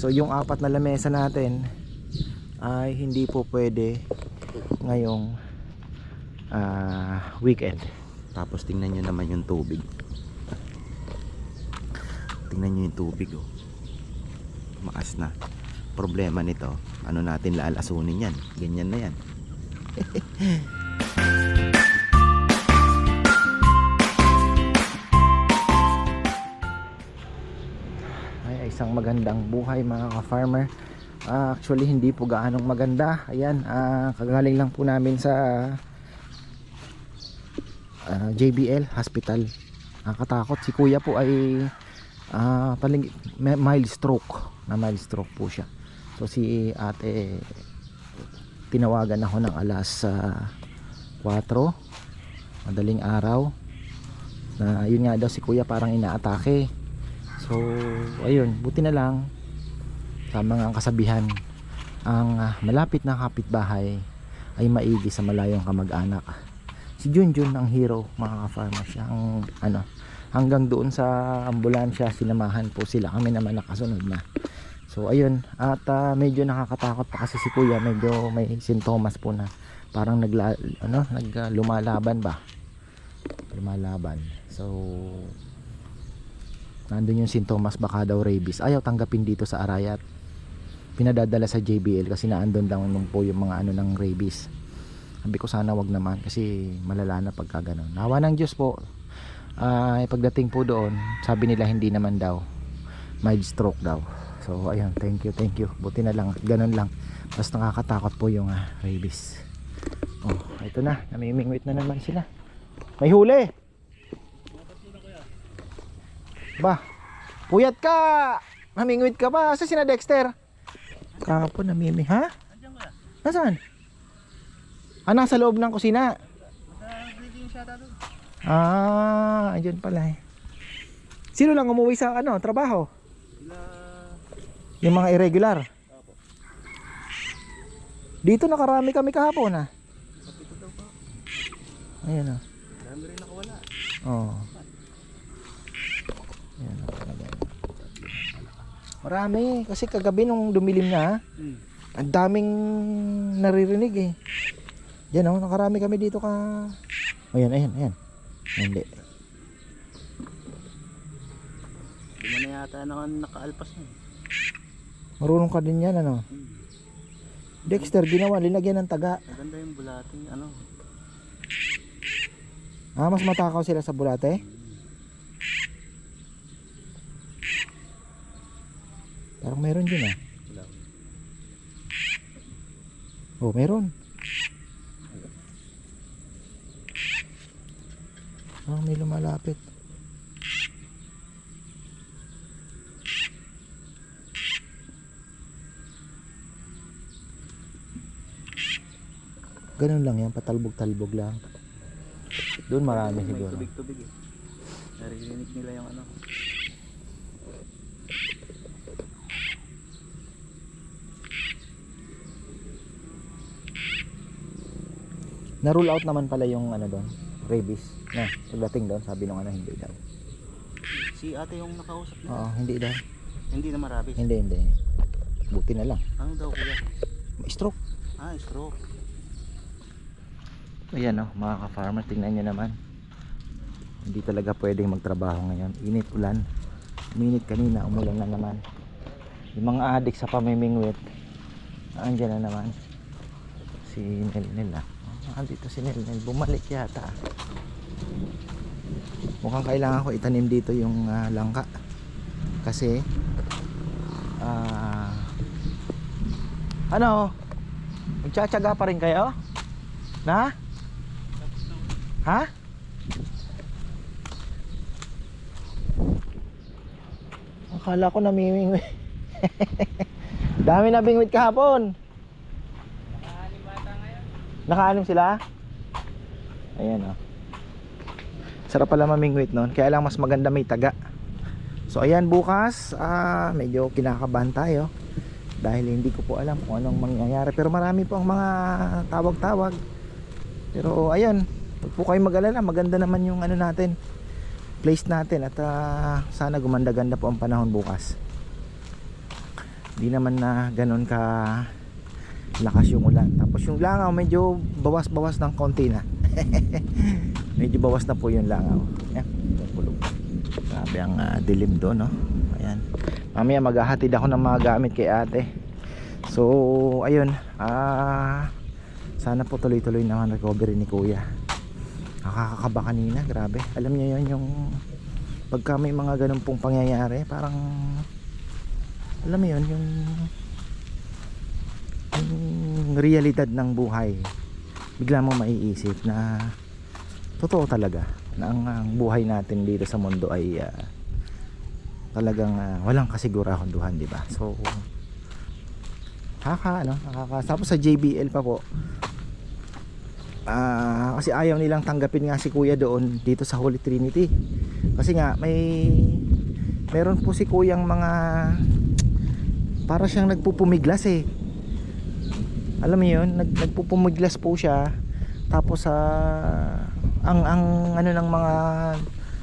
So yung apat na lamesa natin ay hindi po pwede ngayong ah, weekend. Tapos tingnan nyo naman yung tubig. Tingnan nyo yung tubig oh. Maas na. Problema nito, ano natin lalasunin yan. Ganyan na yan. isang magandang buhay mga ka-farmer. Ah, actually hindi po gaanong maganda. Ayan ah, kagaling lang po namin sa ah, JBL Hospital. Nakakatakot. Si kuya po ay ah, paling, mild stroke. Na mild stroke po siya. So si ate tinawagan ako ng alas ah, 4 madaling araw. Na yun nga daw si kuya parang inaatake So, ayun, buti na lang sa mga kasabihan ang ah, malapit na kapitbahay ay maigi sa malayong kamag-anak. Si Junjun ang hero, mga ka-farmer. Ang, ano, hanggang doon sa ambulansya, sinamahan po sila. Kami naman nakasunod na. So, ayun. At ah, medyo nakakatakot pa kasi si Kuya. Medyo may sintomas po na parang nagla, ano, nag, ah, lumalaban ba? Lumalaban. So, nandun yung sintomas baka daw rabies. Ayaw tanggapin dito sa Arayat. Pinadadala sa JBL kasi naandun lang nung po yung mga ano ng rabies. Sabi ko sana wag naman kasi malala na pagka ganun. Nawa ng Diyos po. Ay pagdating po doon sabi nila hindi naman daw. Mild stroke daw. So ayun thank you thank you. Buti na lang ganun lang. Basta nakakatakot po yung ah, rabies. Oh ito na namimingwit na naman sila. May huli Ba, puyat ka! Namingwit ka ba? Sa sina Dexter? Kahapon namimi, ha? Nasaan? Ah, nasa loob ng kusina. Ah, ayun pala eh. Sino lang umuwi sa ano, trabaho? Yung mga irregular. Dito nakarami kami kahapon ah. Ayun ah. Dami rin nakawala. Oo. Yan ang talaga. Marami kasi kagabi nung dumilim na, Hmm. ang daming naririnig eh. Yan oh, nakarami kami dito ka. Ayan, ayan, ayan. Hindi. Hindi na yata naka, nakaalpas na. Marunong ka din yan ano. Hmm. Dexter, ginawa, linagyan ng taga. Maganda yung bulating ano. Ah, mas matakaw sila sa bulate? Parang meron din ah. Oh, meron. Parang may lumalapit. Ganun lang yan, patalbog-talbog lang. Doon marami siguro. tubig-tubig eh. Naririnig nila yung ano. Na-rule out naman pala yung ano doon, rabies. Na, pagdating doon, sabi nung ano, hindi daw. Si ate yung nakausap na. Oo, hindi daw. Hindi na marabis. Hindi, hindi. Buti na lang. Ano daw kuya? Stroke. Ah, stroke. Ayan oh, mga ka-farmer, tingnan nyo naman. Hindi talaga pwedeng magtrabaho ngayon. Init, ulan. Minit kanina, umulan na naman. Yung mga adik sa pamimingwit, andyan na naman. Si Nel ah. Andito si Nel Bumalik yata. Mukhang kailangan ko itanim dito yung ah, langka. Kasi, ah, ano, magtsatsaga pa rin kayo? Na? Ha? Akala ko namimingwit. Dami na bingwit kahapon. Nakaanim sila? Ayan oh. Sarap pala mamingwit noon. Kaya lang mas maganda may taga. So ayan bukas, ah, medyo kinakabahan tayo. Dahil hindi ko po alam kung anong mangyayari. Pero marami po ang mga tawag-tawag. Pero ayan, huwag po kayo mag-alala. Maganda naman yung ano natin, place natin. At ah, sana gumanda-ganda po ang panahon bukas. Hindi naman na ganun ka lakas yung. Tapos yung langaw medyo bawas-bawas ng konti na. medyo bawas na po yung langaw. Yan, bulog. Grabe ang ah, dilim doon, no? Ayan. Mamaya maghahatid ako ng mga gamit kay ate. So, ayun. Ah, sana po tuloy-tuloy na ang recovery ni kuya. Nakakakaba kanina, grabe. Alam niyo yun yung pagka may mga ganun pong pangyayari, parang alam mo yun, yung yung realidad ng buhay bigla mo maiisip na totoo talaga na ang, ang buhay natin dito sa mundo ay ah, talagang ah, walang kasiguraduhan di ba? So nakaka ano nakaka tapos sa JBL pa po ah, kasi ayaw nilang tanggapin nga si kuya doon dito sa Holy Trinity. Kasi nga may meron po si kuyang mga para siyang nagpupumiglas eh alam mo yun nag, nagpupumiglas po siya. Tapos sa ang ang ano ng mga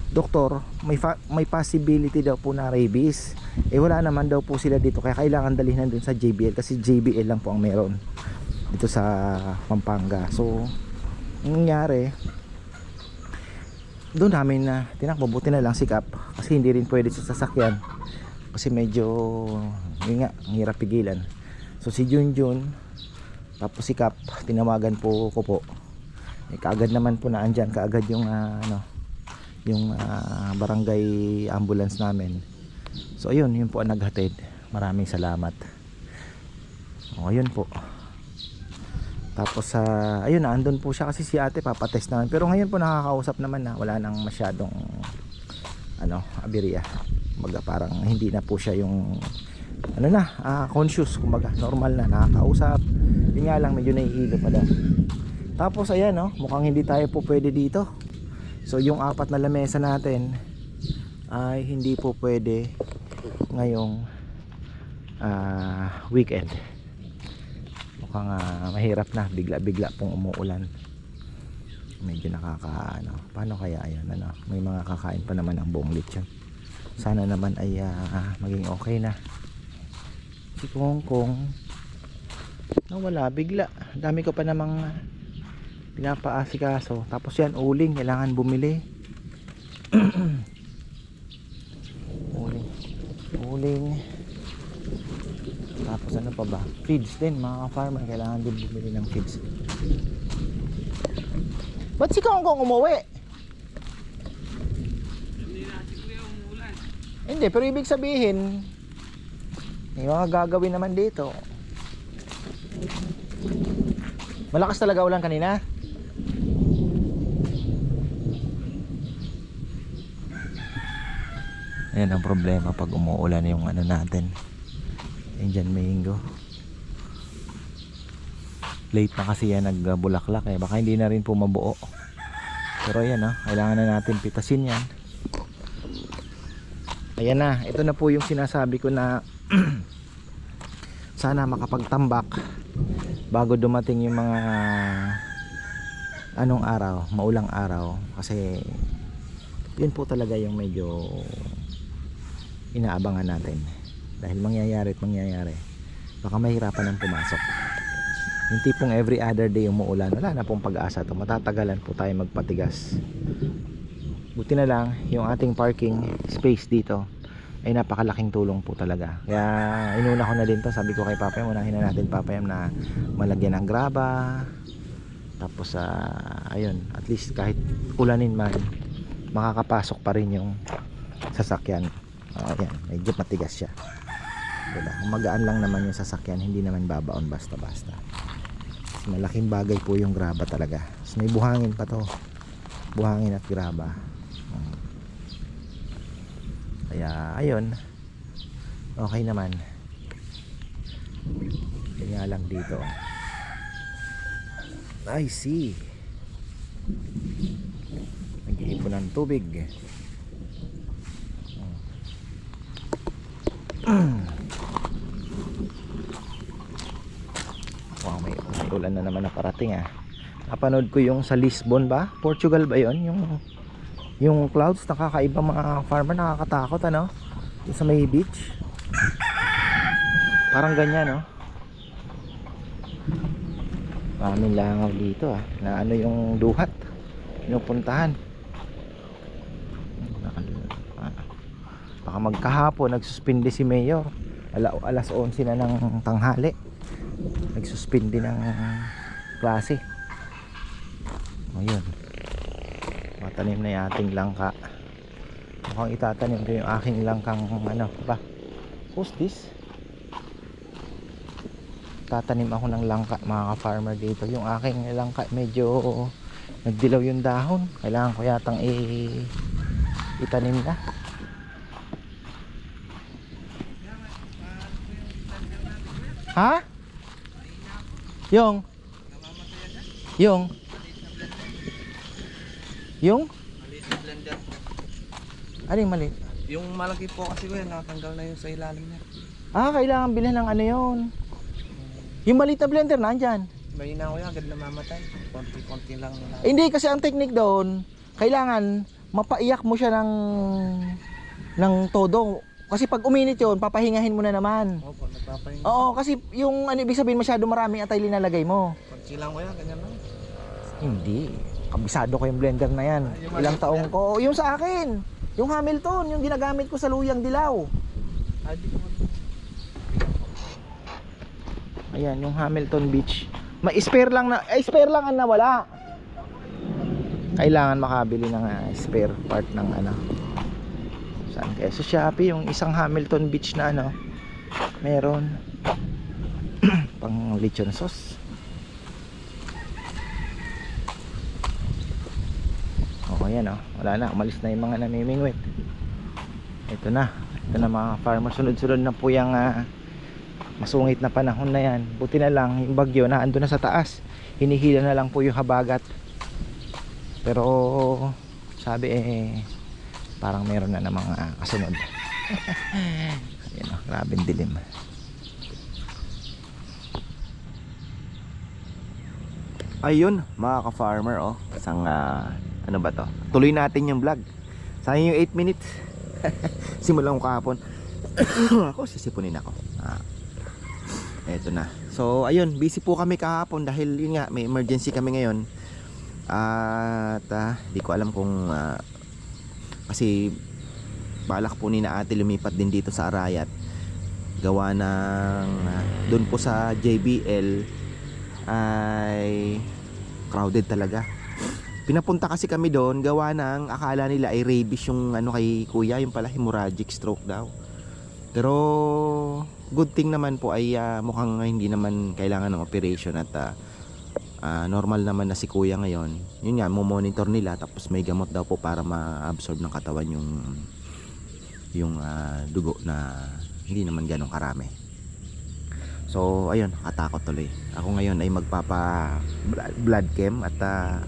doktor may fa- may possibility daw po na rabies. Eh wala naman daw po sila dito kaya kailangan dalhin nandun sa JBL kasi JBL lang po ang meron dito sa Pampanga. So ang nangyari doon namin na tinakbo buti na lang sikap kasi hindi rin pwede sa sasakyan. Kasi medyo yun nga hirap pigilan. So si Junjun tapos si Kap tinawagan po ko po. Eh, kaagad naman po na andyan kaagad yung ah, ano yung ah, barangay ambulance namin. So ayun yun po ang naghatid. Maraming salamat. O ayun po. Tapos sa ayun na andun po siya kasi si ate papatest naman. Pero ngayon po nakakausap naman na wala nang masyadong ano abiriya kumbaga parang hindi na po siya yung ano na ah, conscious. Kumbaga normal na nakakausap yun nga lang medyo nahihilo pa daw tapos ayan no? Mukhang hindi tayo po pwede dito. So yung apat na lamesa natin ay hindi po pwede ngayong ah, weekend. Mukhang ah, mahirap na. Bigla bigla pong umuulan. Medyo nakaka ano? Paano kaya ayan ano? May mga kakain pa naman ng buong lechon. Sana naman ay ah, maging okay na. Si Kong Kong nawala bigla. Dami ko pa namang pinapaasikaso. Tapos yan uling. Kailangan bumili. Uling. Uling. Tapos ano pa ba? Feeds din mga farmer kailangan din bumili ng feeds. Ba't si Kong Kong umuwi? hindi pero ibig sabihin may mga gagawin naman dito. Malakas talaga ulan kanina. Ayan ang problema pag umuulan yung ano natin. Indian mango. Late na kasi yan nagbulaklak eh. Baka hindi na rin po mabuo. Pero ayan ah, kailangan na natin pitasin yan. Ayan na, ito na po yung sinasabi ko na sana makapagtambak bago dumating yung mga anong araw, maulang araw kasi yun po talaga yung medyo inaabangan natin. Dahil mangyayari at mangyayari baka mahirapan ng pumasok. Yung tipong every other day umuulan wala na pong pag-asa to. Matatagalan po tayo magpatigas. Buti na lang yung ating parking space dito ay napakalaking tulong po talaga. Kaya inuna ko na din to. Sabi ko kay Papayam unahin na natin Papayam na malagyan ng graba. Tapos ah, ayun at least kahit ulanin man makakapasok pa rin yung sasakyan. Oh, ayan medyo matigas siya. Diba? magaan lang naman yung sasakyan hindi naman babaon basta basta malaking bagay po yung graba talaga. Tapos may buhangin pa to. Buhangin at graba. Kaya ayun. Okay naman. Nga lang dito. I see. Nag-iipon ng tubig. Wow may, may ulan na naman na parating ah. Napanood ko yung sa Lisbon ba? Portugal ba yon yung yung clouds nakakaiba mga farmer nakakatakot ano sa may beach Parang ganyan, no? Maraming langaw dito, ah. Na ano yung duhat. Pinupuntahan. Ah. Baka magkahapon, nagsuspindi si Mayor. Ala, alas 11 na ng tanghali. Nagsuspindi ng klase. O yun. Matanim na yung ating langka. Mukhang itatanim ko yung aking langkang ano ba? Who's this? Tatanim ako ng langka mga ka-farmer dito. Yung aking langka medyo nagdilaw yung dahon. Kailangan ko yatang i itanim na. Ha? Yung Yung Yung Maliit na blender. Ano yung mali? Yung malaki po kasi ko yan, nakatanggal na yun sa ilalim niya. Ah, kailangan bilhin ng ano yun. Yung maliit na blender nandyan. Mahina ko yan, agad namamatay. Konti-konti lang. Eh, Hindi kasi ang technique doon, kailangan mapaiyak mo siya ng ng todo. Kasi pag uminit yun, papahingahin mo na naman. Opo, nagpapahinga. Oo, kasi yung ano ibig sabihin masyado maraming atay linalagay mo. Konti lang ko yan, ganyan lang. Hindi. Kabisado ko yung blender na yan. Ilang taong ko. Yung sa akin. Yung Hamilton, yung ginagamit ko sa luyang dilaw. Ayan, yung Hamilton Beach. May spare lang na, ay spare lang ang nawala. Kailangan makabili ng ah, spare part ng ano. Saan kaya? Sa Shopee, yung isang Hamilton Beach na ano, meron pang lechon sauce. Oh, ayan oh. Wala na, umalis na yung mga namimingwit. Ito na. Ito na mga farmer. Sunod-sunod na po yung ah, masungit na panahon na yan buti na lang yung bagyo na ando na sa taas hinihila na lang po yung habagat pero sabi eh parang meron na ng mga kasunod ayan o grabing dilim Ayun, mga ka-farmer, oh. Isang, ah, ano ba to? Tuloy natin yung vlog. Sayang yung 8 minutes. Simulan ko kahapon. ako, sisipunin ako. Ah. Eto na. So, ayun, busy po kami kahapon dahil yun nga, may emergency kami ngayon. At, ah, di ko alam kung, ah, kasi, balak po ni na ate lumipat din dito sa Arayat. Gawa ng, ah, doon po sa JBL, ay crowded talaga. Pinapunta kasi kami doon, gawa ng akala nila ay rabies yung ano kay kuya, yung pala hemorrhagic stroke daw. Pero good thing naman po ay ah, mukhang hindi naman kailangan ng operation at ah, ah, normal naman na si kuya ngayon. Yun nga, monitor nila tapos may gamot daw po para ma-absorb ng katawan yung yung ah, dugo na hindi naman ganong karami. So, ayun, nakatakot tuloy. Ako ngayon ay magpapa blood chem at ah,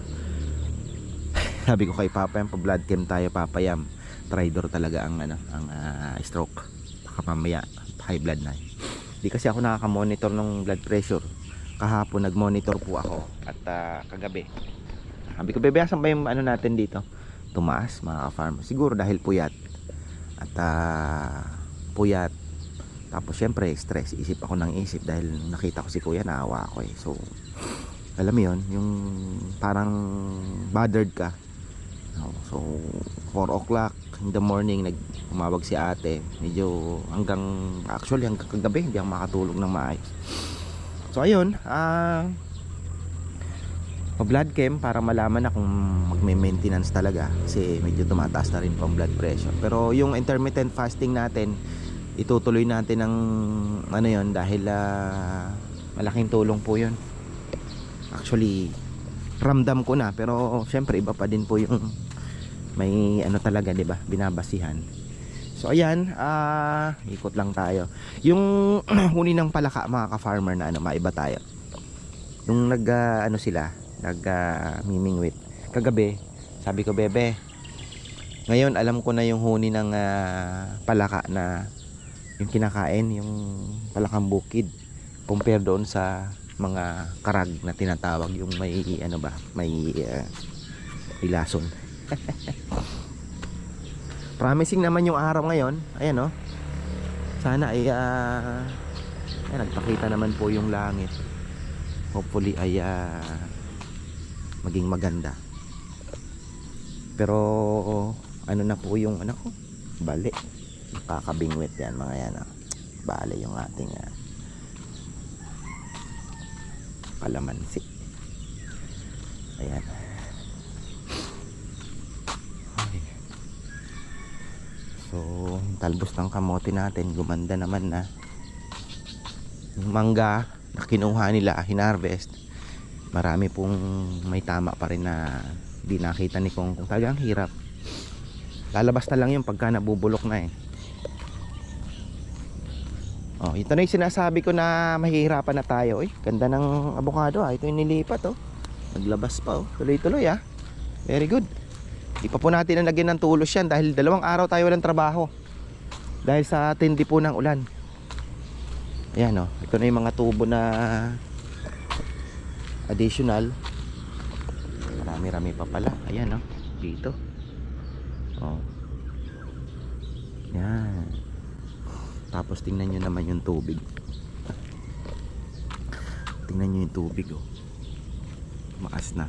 sabi ko kay Papa Yam, pa blood chem tayo Papa Yam. Tridor talaga ang ano, ang ah, stroke. Baka mamaya high blood na. Di kasi ako nakaka-monitor ng blood pressure. Kahapon nag-monitor po ako at ah, kagabi. Sabi ko, bebe, asan ba yung ano natin dito? Tumaas, mga ka-farm. Siguro dahil puyat. At ah, puyat, tapos syempre stress, isip ako ng isip dahil nakita ko si kuya naawa ako eh. So alam mo yun, yung parang bothered ka. So 4 o'clock in the morning nag umawag si ate. Medyo hanggang actually hanggang kagabi hindi ako makatulog ng maayos. So ayun, ah pa-blood chem para malaman na kung magme-maintenance talaga kasi medyo tumataas na rin po ang blood pressure. Pero yung intermittent fasting natin, itutuloy natin ng ano yon dahil ah, malaking tulong po yun actually ramdam ko na. Pero syempre iba pa din po yung may ano talaga 'di ba? Binabasihan. So ayan ah ikot lang tayo. Yung huni ng palaka mga ka-farmer na ano maiba tayo. Yung nag ah, ano sila nag ah, mimingwit. Kagabi sabi ko bebe ngayon alam ko na yung huni ng ah, palaka na yung kinakain yung palakang bukid compare doon sa mga karag na tinatawag yung may ano ba may uh, ilason. Promising naman yung araw ngayon. Ayan oh. Sana ay ah, pakita naman po yung langit. Hopefully ay ah, maging maganda. Pero ano na po yung ano ko? Bali kakabingwit yan mga yan ah. bali yung ating ah, kalamansi. Ayan. Ay. so talbos ng kamote natin gumanda naman na. Yung mangga na kinuha nila hinarvest marami pong may tama pa rin na di nakita ni Kong kung talagang hirap. Lalabas na lang yung pagka nabubulok na eh Oh, ito na yung sinasabi ko na mahihirapan na tayo. Eh, ganda ng avocado ah. Ito yung nilipat oh. Naglabas pa oh. Tuloy-tuloy ah. Very good. Di natin nalagyan ng tulos yan dahil dalawang araw tayo walang trabaho. Dahil sa tindi po ng ulan. Ayan oh. Ito na yung mga tubo na additional. Marami-rami pa pala. Ayan oh. Dito. Oh. Yan. Tapos tingnan nyo naman yung tubig. Tingnan nyo yung tubig oh. Maas na.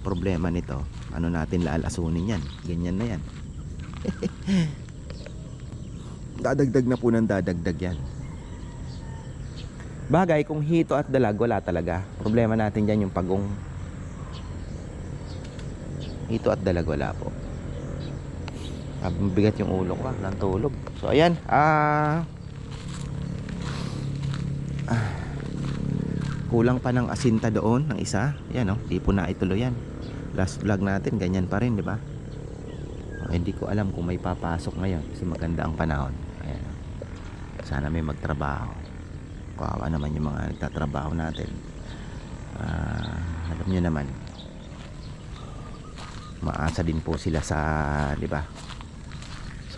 Problema nito, ano natin laalasunin yan. Ganyan na yan. dadagdag na po ng dadagdag yan. Bagay, kung hito at dalag, wala talaga. Problema natin dyan yung pagong. Hito at dalag, wala po. Ah, mabigat yung ulo ko, ah, tulog. So ayan, ah ah, kulang pa ng asinta doon ng isa. Ayan oh, di po na ituloy yan. Last vlog natin ganyan pa rin, di ba? Oh, hindi ko alam kung may papasok ngayon kasi maganda ang panahon. Ayan. oh. Sana may magtrabaho. Kawawa naman yung mga nagtatrabaho natin. Ah, alam niyo naman. Maasa din po sila sa, di ba?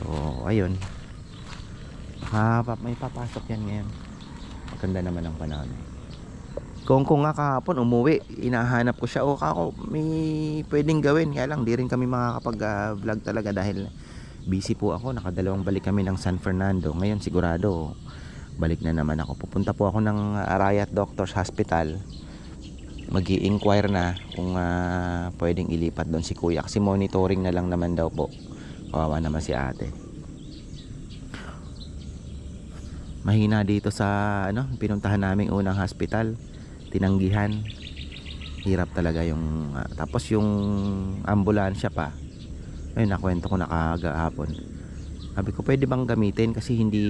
So, ayun. Pa- may papasok yan ngayon. Maganda naman ang panahon. Kung kung nga kahapon umuwi, inahanap ko siya. O kako, may pwedeng gawin. Kaya lang, di rin kami makakapag-vlog talaga dahil busy po ako. Nakadalawang balik kami ng San Fernando. Ngayon sigurado, balik na naman ako. Pupunta po ako ng Arayat Doctors Hospital. mag inquire na kung ah, pwedeng ilipat doon si kuya. Kasi monitoring na lang naman daw po. Kawawa naman si ate. Mahina dito sa ano, pinuntahan naming unang hospital. Tinanggihan. Hirap talaga yung ah, tapos yung ambulansya pa. Ayun, nakwento ko na kagahapon. Sabi ko, pwede bang gamitin kasi hindi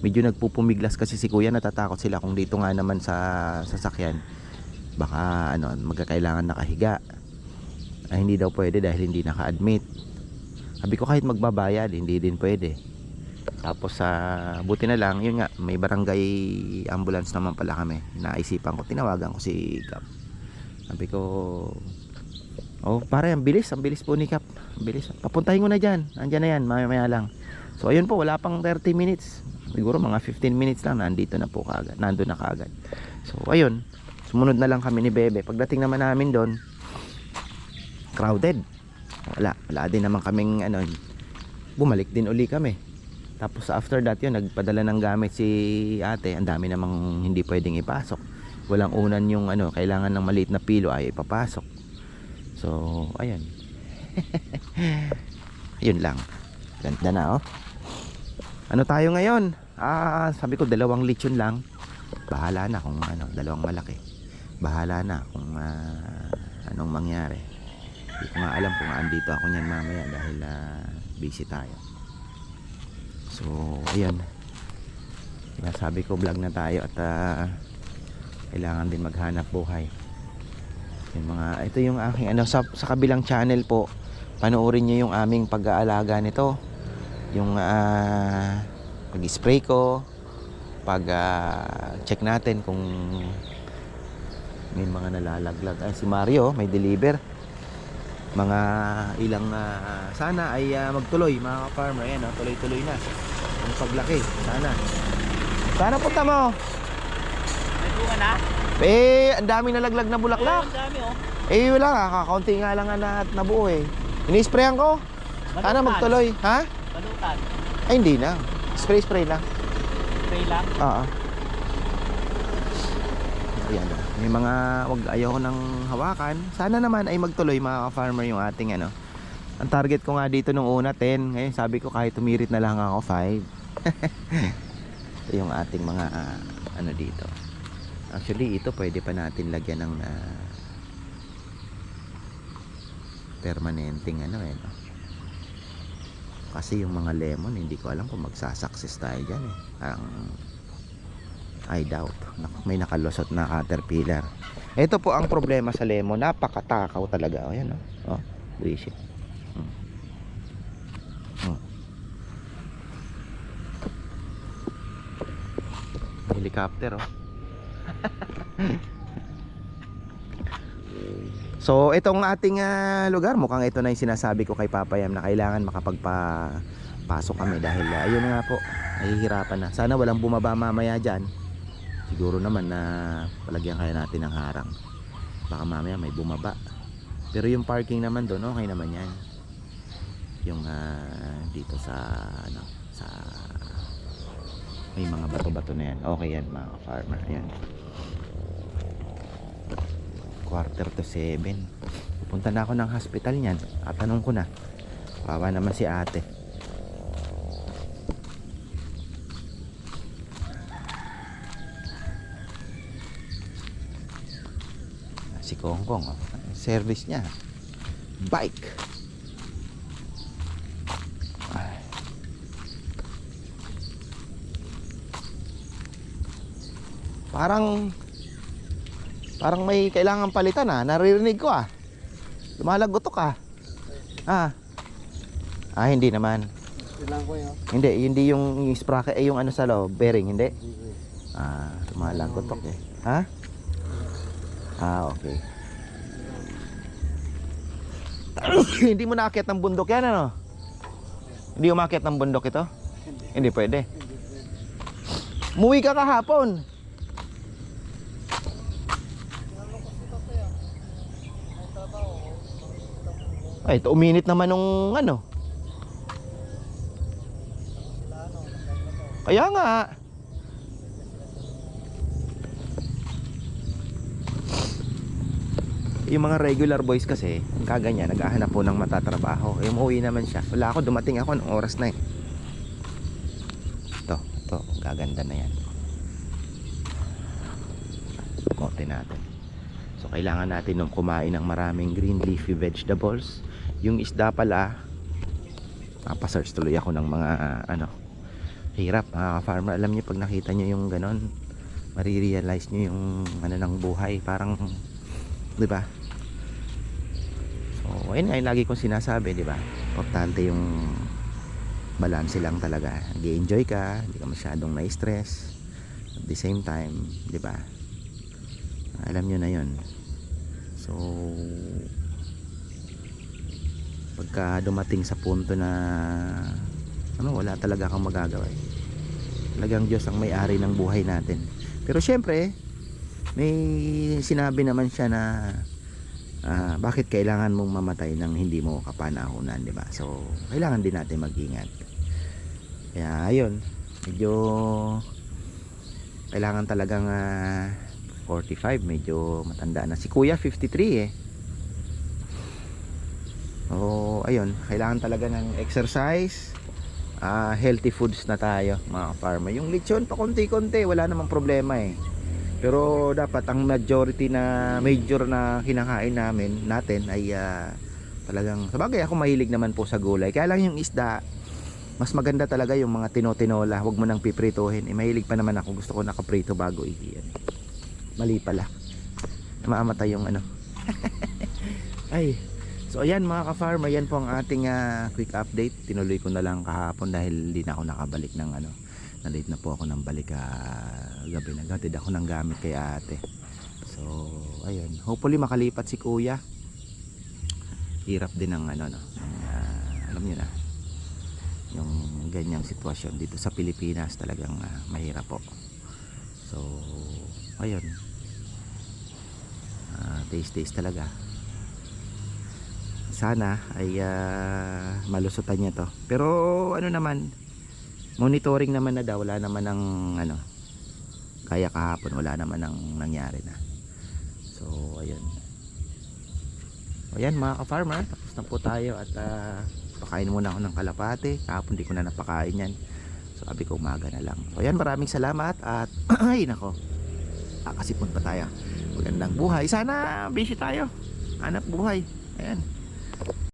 medyo nagpupumiglas kasi si kuya natatakot sila kung dito nga naman sa sasakyan baka ano magkakailangan nakahiga ay hindi daw pwede dahil hindi naka-admit. Sabi ko kahit magbabayad hindi din pwede. Tapos sa buti na lang yun nga may barangay ambulance naman pala kami. Naisipan ko tinawagan ko si Kap sabi ko oh pare ang bilis ang bilis po ni Kap ang bilis. Papuntahin ko na dyan. Andyan na yan maya maya lang. So ayun po wala pang 30 minutes. Siguro mga 15 minutes lang nandito na po kaagad nandun na kaagad. So ayun sumunod na lang kami ni Bebe. Pagdating naman namin doon crowded. Wala wala din naman kaming ano bumalik din uli kami. Tapos after that yun nagpadala ng gamit si ate. Ang dami namang hindi pwedeng ipasok. Walang unan yung ano kailangan ng maliit na pilo ay ipapasok. So ayun. Ayun lang. Ganda na oh. Ano tayo ngayon? Ah sabi ko dalawang lechon lang. Bahala na kung ano dalawang malaki. Bahala na kung ah, anong mangyari hindi ko nga alam kung andito ako niyan mamaya dahil ah, busy tayo. So ayan. Kaya sabi ko vlog na tayo at ah, kailangan din maghanap buhay. Yung mga ito yung aking ano sa, sa kabilang channel po panoorin niyo yung aming pag-aalaga nito. Yung ah, pag-spray ko pag ah, check natin kung may mga nalalaglag. Ay si Mario may deliver mga ilang ah, sana ay ah, magtuloy mga farmer yan oh, tuloy-tuloy na ang paglaki sana sana punta mo May bunga na? eh ang daming nalaglag na bulaklak dami oh. eh wala nga kakaunti nga lang na at nabuo eh ini-sprayan ko sana Balutan. magtuloy ha Balutan. ay hindi na spray spray lang Spray lang. Oo. Ayan. ah. May mga wag ayoko nang hawakan. Sana naman ay magtuloy mga ka-farmer yung ating ano. Ang target ko nga dito nung una 10. Ngayon sabi ko kahit tumirit na lang ako 5. ito yung ating mga ah, ano dito. Actually ito pwede pa natin lagyan ng ah, permanenteng ano eh. No? Kasi yung mga lemon hindi ko alam kung magsasucess tayo dyan eh. Parang I doubt. May nakalusot na caterpillar. Ito po ang problema sa lemon. Napakatakaw talaga. O yan o. Oh, buwisit. Hmm. Oh. Helicopter oh. so, itong ating ah, lugar, mukhang ito na yung sinasabi ko kay Papayam na kailangan makapagpasok kami dahil ah, ayun nga po, nahihirapan na. Sana walang bumaba mamaya dyan. Siguro naman na palagyan kaya natin ng harang. Baka mamaya may bumaba. Pero yung parking naman doon, okay naman yan. Yung ah, dito sa ano, sa may mga bato-bato na yan. Okay yan mga farmer. Ayan. Quarter to seven. Pupunta na ako ng hospital niyan. At tanong ko na. Kawa naman si ate. Si Kongkong oh. service niya. Bike. Ay. parang parang may kailangan palitan ah. Naririnig ko ah. Lumalagotok ah. Ah. Ah hindi naman. Kailangan ko yun. hindi hindi yung, yung sprocket eh yung ano sa loob bearing hindi? Ah lumalagotok eh. Ha ah okay hindi mo nakakit ng bundok yan ano? Hindi umakit ng bundok ito? Hindi pwede. Muwi ka kahapon. Ay, ito uminit naman nung ano. Kaya nga. Yung mga regular boys kasi yung kaganyan naghahanap po ng matatrabaho. Eh umuwi naman siya. Wala ako dumating ako ng oras na eh. Ito ito gaganda na yan. Kote natin. So kailangan natin nung kumain ng maraming green leafy vegetables. Yung isda pala napasearch tuloy ako ng mga ano hirap mga farmer alam niyo pag nakita niyo yung ganon marirealize niyo yung ano ng buhay. Parang di ba So, ayun nga yung lagi kong sinasabi, di ba? Importante yung balance lang talaga. Nag-enjoy ka, hindi ka masyadong na-stress. At the same time, di ba? Alam nyo na yon So, pagka dumating sa punto na ano, wala talaga kang magagawa. Talagang Diyos ang may-ari ng buhay natin. Pero syempre, may sinabi naman siya na ah, bakit kailangan mong mamatay nang hindi mo kapanahunan, 'di ba? So, kailangan din natin mag-ingat. Kaya ayun, medyo kailangan talagang ah, 45, medyo matanda na si Kuya 53 eh. So, ayun, kailangan talaga ng exercise, ah, healthy foods na tayo, mga farmer. Yung lechon pa konti-konti, wala namang problema eh. Pero dapat ang majority na major na kinakain namin natin ay ah, talagang sabagay ako mahilig naman po sa gulay. Kaya lang yung isda mas maganda talaga yung mga tinotinola. Huwag mo nang piprituhin. Eh, mahilig pa naman ako. Gusto ko nakaprito bago ihiyan. Mali pala. Mamamatay yung ano. Ay. So ayan mga ka-farmer, yan po ang ating ah, quick update. Tinuloy ko na lang kahapon dahil hindi na ako nakabalik ng ano. Na late na po ako ng balik ah, gabi. Naghatid ako ng gamit kay ate. So ayun, hopefully makalipat si kuya. Hirap din ng ano no, ng, ah, alam niyo na. Yung ganyang sitwasyon dito sa Pilipinas talagang ah, mahirap po. So ayun. Ah, taste taste talaga sana ay ah, malusutan niya to pero ano naman monitoring naman na daw wala naman ng ano kaya kahapon wala naman ng nangyari na. So ayun. Ayan mga ka-farmer tapos na po tayo at ah, pakain muna ako ng kalapate. Kahapon di ko na napakain yan. So sabi ko umaga na lang. So ayan maraming salamat at ay nako. Kakasipon pa tayo. Magandang buhay. Sana busy tayo. Hanap buhay. Ayan